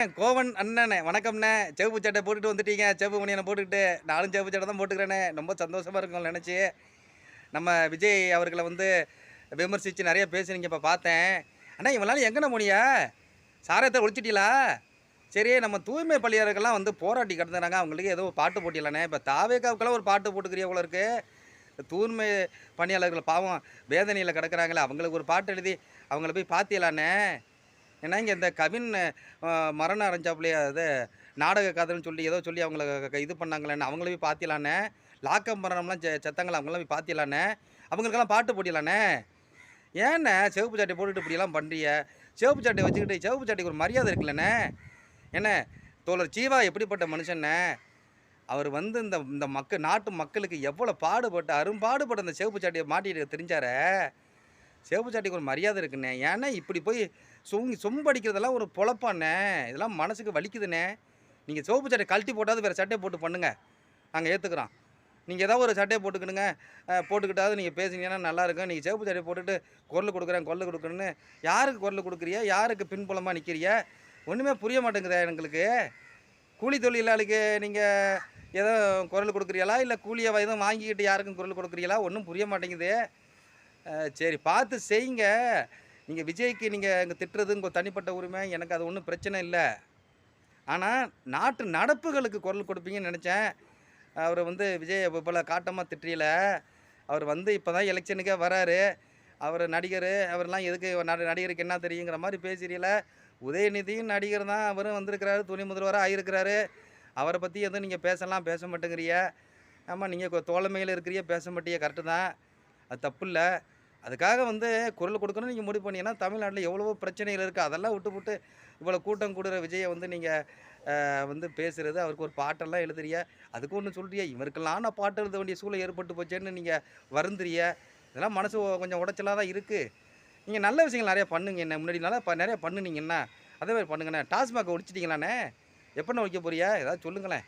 கோவன் அண்ணனே வணக்கம்ண்ணே. செவப்பு சட்டை போட்டுட்டு வந்துட்டீங்க. செவப்பு மணியனை போட்டுக்கிட்டு நானும் செவப்பு சட்டை தான் போட்டுக்கிறேனே. ரொம்ப சந்தோஷமாக இருக்கும் நினச்சி நம்ம விஜய் அவர்களை வந்து விமர்சித்து நிறைய பேசுனீங்க இப்போ பார்த்தேன். அண்ணா இவங்களால எங்கண்ணே போனியா சாரத்தை ஒழிச்சிட்டீங்களா சரி நம்ம தூய்மை பள்ளியாளர்கள்லாம் வந்து போராட்டி கிடந்துறாங்க. அவங்களுக்கு ஏதோ பாட்டு போட்டியலானே இப்போ தாவேக்காவுக்கெல்லாம் ஒரு பாட்டு போட்டுக்கிறிய போல இருக்குது தூய்மை பணியாளர்கள் பாவம் வேதனையில் கிடக்குறாங்களே. அவங்களுக்கு ஒரு பாட்டு எழுதி அவங்கள போய் பார்த்தியலானே ஏன்னா இங்கே இந்த கவின் மரணம் அடைஞ்சாப்புலையே அது நாடக கதைன்னு சொல்லி ஏதோ சொல்லி அவங்கள இது பண்ணாங்களேன்னு அவங்கள போய் பார்த்தியலானே லாக்கம் மரணம்லாம் செ செத்தாங்களே அவங்களாம் போய் பார்த்தியலானே அவங்களுக்கெல்லாம் பாட்டு போட்டிடலானே ஏண்ணே சிவப்பு சட்டை போட்டுட்டு இப்படியெல்லாம் பண்ணுறிய சிவப்பு சட்டை வச்சுக்கிட்டு சிவப்பு சட்டைக்கு ஒரு மரியாதை இருக்குல்லண்ணே. என்ன தோழர் ஜீவா எப்படிப்பட்ட மனுஷண்ணே? அவர் வந்து இந்த இந்த மக்கள் நாட்டு மக்களுக்கு எவ்வளோ பாடுபட்டு அரும்பாடுபட்ட அந்த சிவப்பு சட்டையை மாட்டிட்டு தெரிஞ்சாரே? சிவப்பு சட்டைக்கு ஒரு மரியாதை இருக்குண்ணே. ஏன்னா இப்படி போய் சொங்கி சொம்படிக்கிறதெல்லாம் ஒரு பொழப்பாண்ணே. இதெல்லாம் மனசுக்கு வலிக்குதுண்ணே. நீங்கள் சிவப்பு சட்டை கழட்டி போட்டாவது வேறு சட்டையை போட்டு பண்ணுங்கள் நாங்கள் ஏற்றுக்குறோம் நீங்கள் ஏதாவது ஒரு சட்டையை போட்டுக்கிடுங்க. போட்டுக்கிட்டாவது நீங்கள் பேசுனீங்கன்னா நல்லாயிருக்கும் நீங்கள் சிவப்பு சட்டையை போட்டுட்டு குரல் கொடுக்குறேன் குரல் கொடுக்குறேன்னு யாருக்கு குரல் கொடுக்குறியா யாருக்கு பின்புலமாக நிற்கிறியா ஒன்றுமே புரிய மாட்டேங்குதே எங்களுக்கு. கூலி தொழிலாளிக்கு நீங்கள் ஏதோ குரல் கொடுக்குறீங்களா? இல்லை கூலியை எதுவும் வாங்கிக்கிட்டு யாருக்கும் குரல் கொடுக்குறீங்களா? ஒன்றும் புரிய மாட்டேங்குது. சரி பார்த்து செய்யுங்க. நீங்கள் விஜய்க்கு நீங்கள் இங்கே திட்டுறது உங்கள் தனிப்பட்ட உரிமை எனக்கு அது ஒன்றும் பிரச்சனை இல்லை. ஆனால் நாட்டு நடப்புகளுக்கு குரல் கொடுப்பீங்கன்னு நினச்சேன். அவர் வந்து விஜய் போல் காட்டமாக திட்டுறீல அவர் வந்து இப்போ தான் எலெக்ஷனுக்கே வராரு. அவர் நடிகர் அவரெல்லாம் எதுக்கு நடிகருக்கு என்ன தெரியுங்கிற மாதிரி பேசுறீல உதயநிதியும் நடிகர் தான் அவரும் வந்திருக்கிறாரு துணை முதல்வராக ஆகியிருக்கிறாரு அவரை பற்றி எதுவும் நீங்கள் பேசலாம் பேச மாட்டேங்கிறிய. ஆமாம் நீங்கள் தோழமையில் இருக்கிறிய பேச மாட்டியே கரெக்டு தான். அது தப்பு இல்லை. அதுக்காக வந்து குரல் கொடுக்கணும்னு நீங்கள் முடிவு பண்ணீங்கன்னா தமிழ்நாட்டில் எவ்வளவோ பிரச்சனைகள் இருக்குது அதெல்லாம் விட்டு விட்டு இவ்வளோ கூட்டம் கூடுற விஜயை வந்து நீங்கள் வந்து பேசுகிறது அவருக்கு ஒரு பாட்டெல்லாம் எழுதுறிய அதுக்கு ஒன்று சொல்கிறியா இவருக்கெல்லாம் நான் பாட்டு எழுத வேண்டிய சூழல் ஏற்பட்டு போச்சேன்னு நீங்கள் வருந்துறிய. இதெல்லாம் மனசு கொஞ்சம் உடைச்சலாக தான் இருக்குது நீங்கள் நல்ல விஷயங்கள் நிறையா பண்ணுங்க என்ன முன்னாடி நல்லா ப நிறையா பண்ணுனீங்கன்னா அதே மாதிரி பண்ணுங்கண்ணே. டாஸ்மாக் ஒழிச்சிட்டிங்களாண்ணே எப்போண்ணே ஒழிக்க போறியா ஏதாவது சொல்லுங்களேன்.